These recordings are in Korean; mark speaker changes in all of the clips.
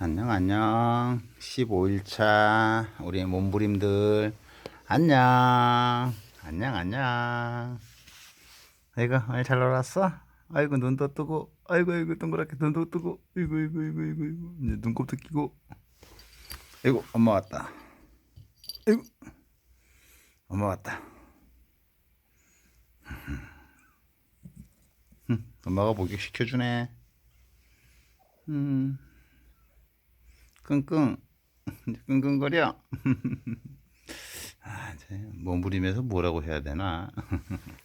Speaker 1: 안녕 안녕. 15일차 우리 몸부림들. 안녕. 안녕 안녕. 아이고 오늘 잘 놀았어? 아이고 눈도 뜨고. 아이고 아이고 동그랗게 눈도 뜨고. 아이고 아이고 아이고 아이고 아이고. 이제 눈곱도 끼고. 아이고 엄마 왔다. 아이고. 엄마 왔다. 음, 엄마가 목욕 시켜주네. 음. 끙끙 끙끙거려. 아, 몸부림에서 뭐라고 해야 되나?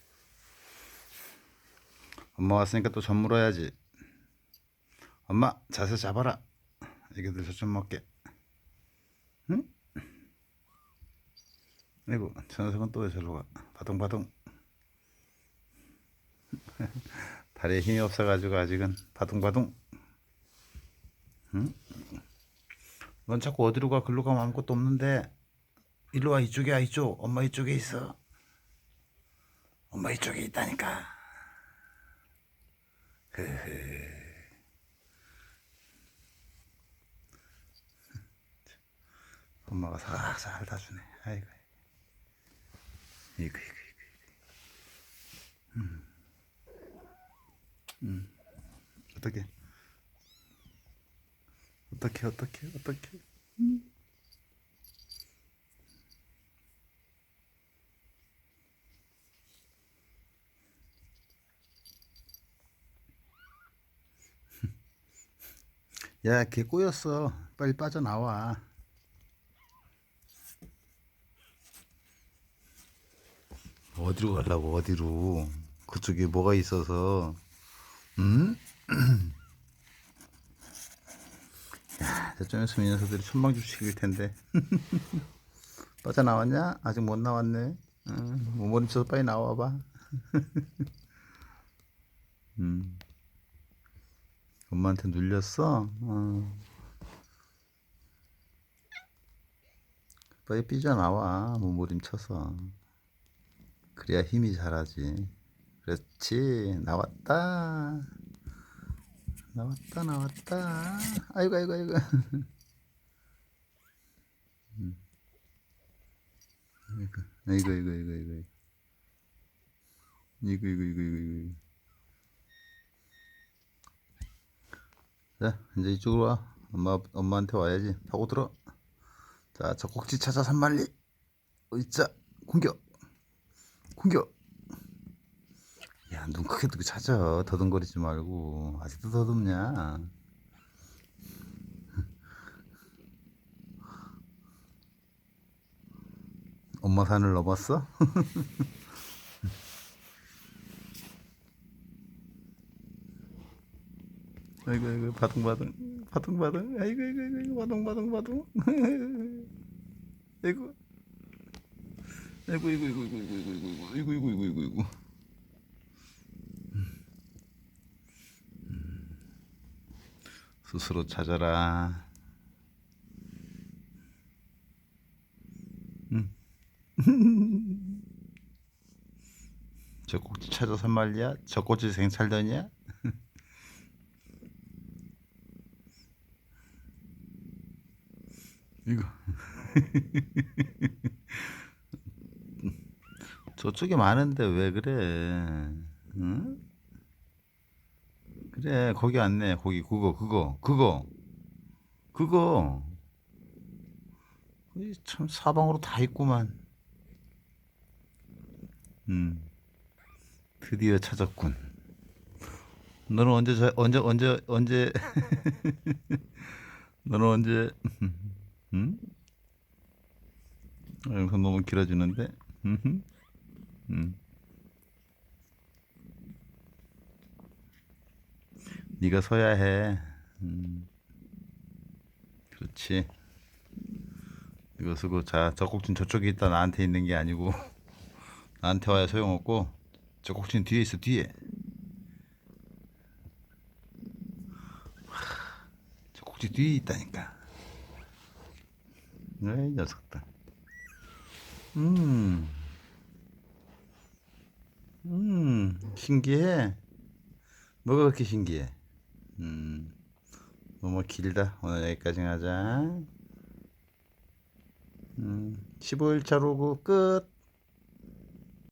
Speaker 1: 엄마 왔으니까 또 젖 물어야지. 엄마 자세 잡아라. 애기들 젖 좀 먹게. 응? 아이고 저 녀석은 또왜 저리로 가? 바둥바둥. 다리에 힘이 없어가지고 아직은 바둥바둥 넌 자꾸 어디로 가? 글로 가면 아무것도 없는데. 일로 와, 이쪽이야, 이쪽. 엄마 이쪽에 있어. 엄마 이쪽에 있다니까. 엄마가 살살 핥아주네. 아이고. 이거, 이거, 이거. 음. 음. 어떻게? 어떻게 어떻게 어떻게 야, 걔 꼬였어. 빨리 빠져나와. 어디로 가려고, 어디로. 그쪽에 뭐가 있어서. 응? 저쪽에 있으면 이 녀석들이 천방주식일 텐데. 빠져나왔냐? 아직 못 나왔네. 응, 몸머리 쳐서 빨리 나와봐. 음. 엄마한테 눌렸어? 어. 빨리 삐져나와. 몸부림 쳐서. 그래야 힘이 자라지. 그렇지. 나왔다. 나왔다 나왔다. 아이고 아이고 아이고. 음. 아이고 아이고 아이고 아이고 아이고. 이거 이거 이거 이거 이거 자 이제 이쪽으로 와. 엄마 엄마한테 와야지. 타고 들어. 자 젖꼭지 찾아 산말리. 어이자 공격. 공격. 야, 눈 크게 뜨고 찾아. 더듬거리지 말고. 아직도 더듬냐? 엄마 산을 넘었어? 아이고, 아이고, 바둥바둥, 바둥바둥, 아이고, 아이고, 아이고, 바둥바둥, 바둥. 아이고, 아이고, 아이고, 아이고, 아이고, 아이고, 아이고, 아이고, 아이고, 아이고, 아이고, 아이고. 스스로 찾아라. 응. 저 꼭지 찾아서 말이야? 저 꼭지 생살더냐? 이거. 저쪽에 많은데 왜 그래? 응? 그래 거기 왔네. 거기 그거 그거 그거. 그거. 참 사방으로 다 있구만. 음. 드디어 찾았군. 너는 언제 자, 언제 언제 언제? 너는 언제? 음? 아, 너무 길어지는데? 음? 네가 서야 해. 음. 그렇지. 이거 쓰고 자 젖꼭지는 저쪽에 있다 나한테 있는 게 아니고 나한테 와야 소용없고 젖꼭지는 뒤에 있어 뒤에. 하, 젖꼭지 뒤에 있다니까. 에이 녀석들. 음. 음 신기해. 뭐가 그렇게 신기해? 음, 너무 길다. 오늘 여기까지 하자. 음, 15일차 로그 끝.